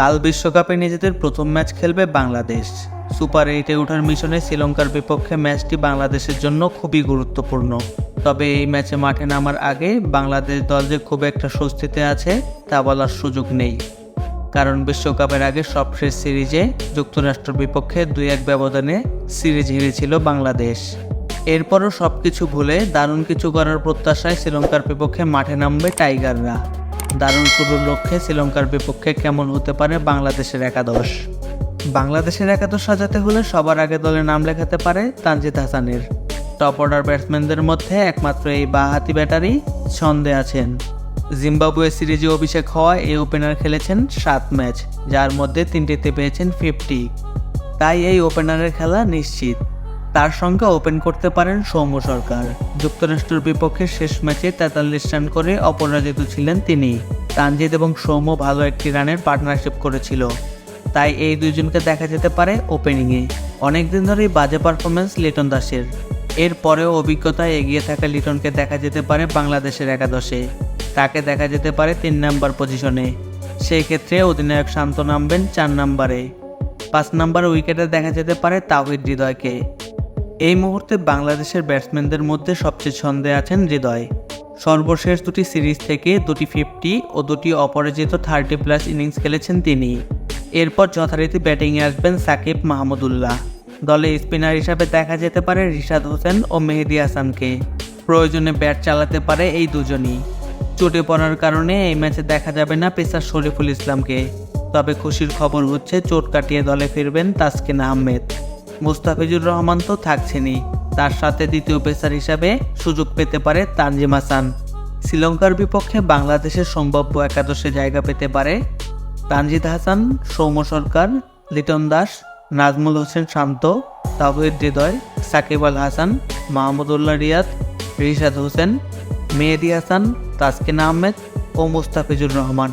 কাল বিশ্বকাপে নিজেদের প্রথম ম্যাচ খেলবে বাংলাদেশ। সুপার এইটে ওঠার মিশনে শ্রীলঙ্কার বিপক্ষে ম্যাচটি বাংলাদেশের জন্য খুবই গুরুত্বপূর্ণ। তবে এই ম্যাচে মাঠে নামার আগে বাংলাদেশ দল যে খুব একটা স্বস্তিতে আছে, তা বলার সুযোগ নেই। কারণ বিশ্বকাপের আগে সবশেষ সিরিজে যুক্তরাষ্ট্রের বিপক্ষে দুই এক ব্যবধানে সিরিজ হেরেছিল বাংলাদেশ। এরপরও সব কিছু ভুলে দারুণ কিছু করার প্রত্যাশায় শ্রীলঙ্কার বিপক্ষে মাঠে নামবে টাইগাররা। দারুণ শুরুর লক্ষ্যে শ্রীলঙ্কার বিপক্ষে কেমন হতে পারে বাংলাদেশের একাদশ? বাংলাদেশের একাদশ সাজাতে হলে সবার আগে দলে নাম লেখাতে পারে তানজিদ হাসানের। টপ অর্ডার ব্যাটসম্যানদের মধ্যে একমাত্র এই বাহাতি ব্যাটারি ছন্দে আছেন। জিম্বাবুয়ে সিরিজে অভিষেক হওয়া এই ওপেনার খেলেছেন সাত ম্যাচ, যার মধ্যে তিনটিতে পেয়েছেন ফিফটি। তাই এই ওপেনারের খেলা নিশ্চিত। তার সঙ্গে ওপেন করতে পারেন সৌম্য সরকার। যুক্তরাষ্ট্রের বিপক্ষে শেষ ম্যাচে তেতাল্লিশ রান করে অপরাজিত ছিলেন তিনি। তানজিদ এবং সৌম্য ভালো একটি রানের পার্টনারশিপ করেছিল। তাই এই দুইজনকে দেখা যেতে পারে ওপেনিংয়ে। অনেকদিন ধরেই বাজে পারফরমেন্স লিটন দাসের। এরপরেও অভিজ্ঞতায় এগিয়ে থাকা লিটনকে দেখা যেতে পারে বাংলাদেশের একাদশে। তাকে দেখা যেতে পারে তিন নাম্বার পজিশনে। সেই ক্ষেত্রে অধিনায়ক শান্ত নামবেন চার নাম্বারে। পাঁচ নাম্বার উইকেটে দেখা যেতে পারে তাওহিদ হৃদয়কে। এই মুহূর্তে বাংলাদেশের ব্যাটসম্যানদের মধ্যে সবচেয়ে ছন্দে আছেন হৃদয়। সর্বশেষ দুটি সিরিজ থেকে দুটি ফিফটি ও দুটি অপরাজিত থার্টি প্লাস ইনিংস খেলেছেন তিনি। এরপর যথারীতি ব্যাটিংয়ে আসবেন সাকিব মাহমুদুল্লাহ দলে স্পিনার হিসাবে দেখা যেতে পারে রিশাদ হোসেন ও মেহেদি হাসানকে। প্রয়োজনে ব্যাট চালাতে পারে এই দুজনই। চোটে পড়ার কারণে এই ম্যাচে দেখা যাবে না পেসার শরীফুল ইসলামকে। তবে খুশির খবর হচ্ছে চোট কাটিয়ে দলে ফিরবেন তাসকিন আহমেদ। মুস্তাফিজুর রহমান তো থাকছেনই। তার সাথে দ্বিতীয় পেসার হিসাবে সুযোগ পেতে পারে তানজিম হাসান। শ্রীলঙ্কার বিপক্ষে বাংলাদেশের সম্ভাব্য একাদশে জায়গা পেতে পারে তানজিদ হাসান, সৌম্য সরকার, লিটন দাস, নাজমুল হোসেন শান্ত তাহিদ হৃদয়, সাকিব আল হাসান মাহমুদুল্লাহ রিয়াদ, রিশাদ হোসেন, মেহেদি হাসান, তাসকিন আহমেদ ও মুস্তাফিজুর রহমান।